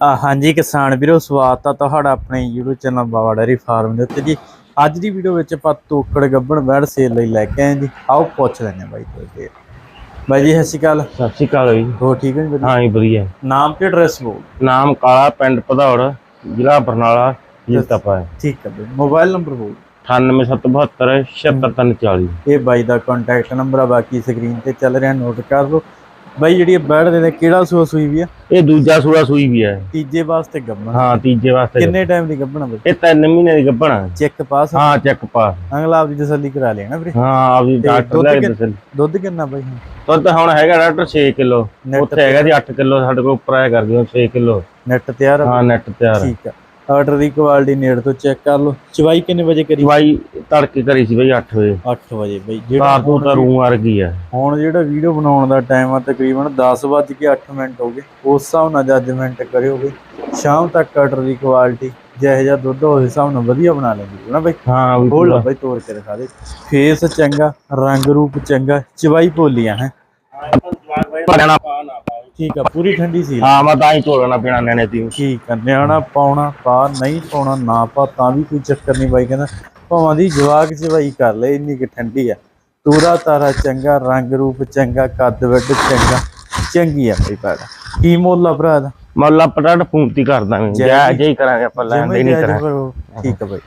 ਹਾਂਜੀ ਕਿਸਾਨ ਵੀਰੋ ਸਵਾਗਤ ਆ ਤੁਹਾਡਾ ਆਪਣੇ YouTube channel Bawa dairy farm ਦੇ ਉੱਤੇ ਜੀ। ਅੱਜ ਦੀ ਵੀਡੀਓ ਵਿੱਚ ਆਪਾਂ ਤੋਕੜ ਗੱਬਣ ਬੈੜ ਸੇਲ ਲਈ ਲੈ ਕੇ ਆਏ ਜੀ। ਆਓ ਪੁੱਛ ਲੈਂਦੇ ਹਾਂ ਬਾਈ ਤੋਂ ਜੀ ਬਾਈ ਜੀ ਸਤਿ ਸ਼੍ਰੀ ਅਕਾਲ। ਸਤਿ ਸ਼੍ਰੀ ਅਕਾਲ ਜੀ। ਹੋ ਠੀਕ ਹੈ ਜੀ? ਹਾਂ ਜੀ ਵਧੀਆ। ਨਾਮ ਤੇ ਐਡਰੈਸ ਬੋਲ ਨਾਮ ਕਾਲਾ ਪਿੰਡ ਭਦੌੜ ਜ਼ਿਲ੍ਹਾ ਬਰਨਾਲਾ ਜ਼ਿਲ੍ਹਾ ਠੀਕ ਹੈ ਬਾਈ। ਮੋਬਾਈਲ ਨੰਬਰ ਬੋਲ 98772 76340 ਇਹ ਬਾਈ ਦਾ ਕੰਟੈਕਟ ਨੰਬਰ ਆ ਬਾਕੀ ਸਕਰੀਨ ਤੇ ਚੱਲ ਰਿਹਾ ਨੋਟ ਕਰ ਲਓ ਬਾਈ ਜਿਹੜੀ ਬੈੜ ਦੇ ਨੇ ਕਿਹੜਾ ਸੂਆ ਸੂਈ ਵੀ ਆ? ਇਹ ਦੂਜਾ ਸੂਆ ਸੂਈ ਵੀ ਹੈ ਤੀਜੇ ਵਾਸਤੇ ਗੱਬਣ ਹਾਂ ਤੀਜੇ ਵਾਸਤੇ ਕਿੰਨੇ ਟਾਈਮ ਦੀ ਗੱਬਣ ਬਾਈ? ਇਹ ਤਿੰਨ ਮਹੀਨੇ ਦੀ ਗੱਭਣਾ। ਚੈੱਕ ਪਾਸ ਹਾਂ ਚੈੱਕ ਪਾਸ। ਅਗਲਾ ਆਪਦੀ ਤਸੱਲੀ ਕਰਾ ਲੈਣਾ ਵੀਰੇ। ਹਾਂ ਆਪਦੀ ਤੇ ਡਾਕਟਰ ਦੁੱਧ ਲੈ ਕੇ ਕਿ- ਦੱਸਣ ਦੁੱਧ ਕਿੰਨਾ ਬਾਈ ਹੁਣ? ਦੁੱਧ ਹੁਣ ਹੈਗਾ ਡਾਕਟਰ 6 ਕਿਲੋ। ਉੱਥੇ ਹੈਗਾ ਜੀ 8 ਕਿਲੋ ਸਾਡੇ ਕੋਲ ਉੱਪਰ ਆਇਆ ਕਰ ਦਿਓ 6 ਕਿਲੋ। ਨੈਟ ਤਿਆਰ ਆ ਹਾਂ ਨੈਟ ਤਿਆਰ ਹੈ ਠੀਕ ਆ। ਆਰਡਰ ਦੀ ਕੁਆਲਿਟੀ ਨੇੜ ਤੋਂ ਚੈੱਕ ਕਰ ਲਓ। ਚਵਾਈ ਕਿੰਨੇ ਵਜੇ ਕਰੀ? ਦਵਾਈ ਤੜਕੇ ਕਰੀ ਸੀ ਬਈ 8 ਵਜੇ। 8 ਵਜੇ ਬਈ ਜਿਹੜਾ ਤੋਂ ਤਾਂ ਰੂਹ ਵਰਗੀ ਆ ਹੁਣ ਜਿਹੜਾ ਵੀਡੀਓ ਬਣਾਉਣ ਦਾ ਟਾਈਮ ਆ ਤਕਰੀਬਨ 10 ਵੱਜ ਕੇ 8 ਮਿੰਟ ਹੋ ਗਏ। ਉਸ ਹਿਸਾਬ ਨਾਲ ਜੱਜਮੈਂਟ ਕਰਿਓ ਬਈ। ਸ਼ਾਮ ਤੱਕ ਆਰਡਰ ਦੀ ਕੁਆਲਿਟੀ ਜਿਹੋ ਜਿਹਾ ਦੁੱਧ ਉਸ ਹਿਸਾਬ ਨਾਲ ਵਧੀਆ ਬਣਾ ਲੈਂਦੀ ਨਾ ਬਈ। ਹਾਂ ਵੀ ਖੋਲ ਬਈ ਤੋੜ ਕੇ ਦਿਖਾ ਦੇ। ਫੇਸ ਚੰਗਾ ਰੰਗ ਰੂਪ ਚੰਗਾ ਚਵਾਈ ਭੋਲੀਆਂ ਹੈ। ਠੀਕ ਆ ਪੂਰੀ ਠੰਡੀ ਸੀ। ਹਾਂ ਮੈਂ ਤਾਂ ਹੀ ਝੋਲਣਾ ਪੀਣਾ ਨੈਣੇ ਤੀ ਠੀਕ ਆ ਨਿਆਣਾ ਪਾਉਣਾ ਪਾ ਨਹੀਂ ਪਾਉਣਾ ਨਾ ਪਾ ਤਾਂ ਵੀ ਕੋਈ ਚੱਕਰ ਨਹੀਂ ਬਾਈ ਕਹਿੰਦਾ ਭਾਵਾਂ ਦੀ ਜਵਾਕ ਚਵਾਈ ਕਰ ਲੈ ਇੰਨੀ ਕਿ ਠੰਡੀ ਆ। ਤੂਰਾ ਤਾਰਾ ਚੰਗਾ ਰੰਗ ਰੂਪ ਚੰਗਾ ਕੱਦ ਵੱਡ ਚੰਗਾ ਚੰਗੀ ਆ ਬਈ ਪੈੜਾ ਕੀ ਮੁੱਲ ਆ ਭਰਾ ਦਾ? ਮੱਲਾ ਪਟਾਟ ਫੂੰਤੀ ਕਰ ਦਾਂਗੇ। ਜੈ ਜੈ ਜੀ। ਜੈ ਹੀ ਕਰਾਂਗੇ ਆਪਾਂ ਲੈਣ ਦੇ ਨਹੀਂ ਕਰਾਂਗੇ। ਕਰੋ। ਠੀਕ ਆ ਬਾਈ।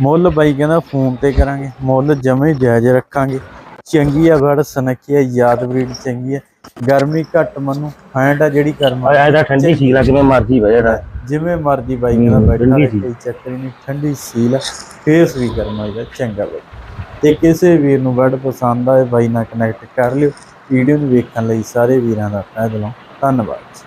ਮੁੱਲ ਬਾਈ ਕਹਿੰਦਾ ਫੋਨ ਤੇ ਕਰਾਂਗੇ। ਮੁੱਲ ਜਮੇ ਜਾਇਜ਼ ਰੱਖਾਂਗੇ। ਚੰਗੀ ਆ ਬੜ ਸਨਕੀ ਆ ਯਾਦ ਬਰੀਡ ਚੰਗੀ ਆ। ਗਰਮੀ ਘੱਟ ਮਨੂੰ ਹੈਂਡ ਆ ਜਿਹੜੀ ਕਰਮ ਆ ਇਹਦਾ ਠੰਡੀ ਸੀਲਾ ਕਿਵੇਂ ਮਰਜ਼ੀ ਬਹਿ ਜਾਣਾ ਜਿਵੇਂ ਮਰਜ਼ੀ ਬਾਈ ਕਹਿੰਦਾ ਹੂੰ, ਬੈਠਾ। ਕੋਈ ਚੱਕਰ ਨਹੀਂ ਠੰਡੀ ਸੀਲ ਆ ਫੇਸ ਵੀ ਕਰਮਾ ਇਹਦਾ ਚੰਗਾ ਬਾਈ। ਤੇ ਕਿਸੇ ਵੀਰ ਨੂੰ ਬੜ ਪਸੰਦ ਆਏ ਬਾਈ ਨਾਲ ਕਨੈਕਟ ਕਰ ਲਿਓ ਵੀਡੀਓ ਨੂੰ ਵੇਖਣ ਲਈ ਸਾਰੇ ਵੀਰਾਂ ਦਾ ਤਹਿ ਦਿਲੋਂ ਧੰਨਵਾਦ।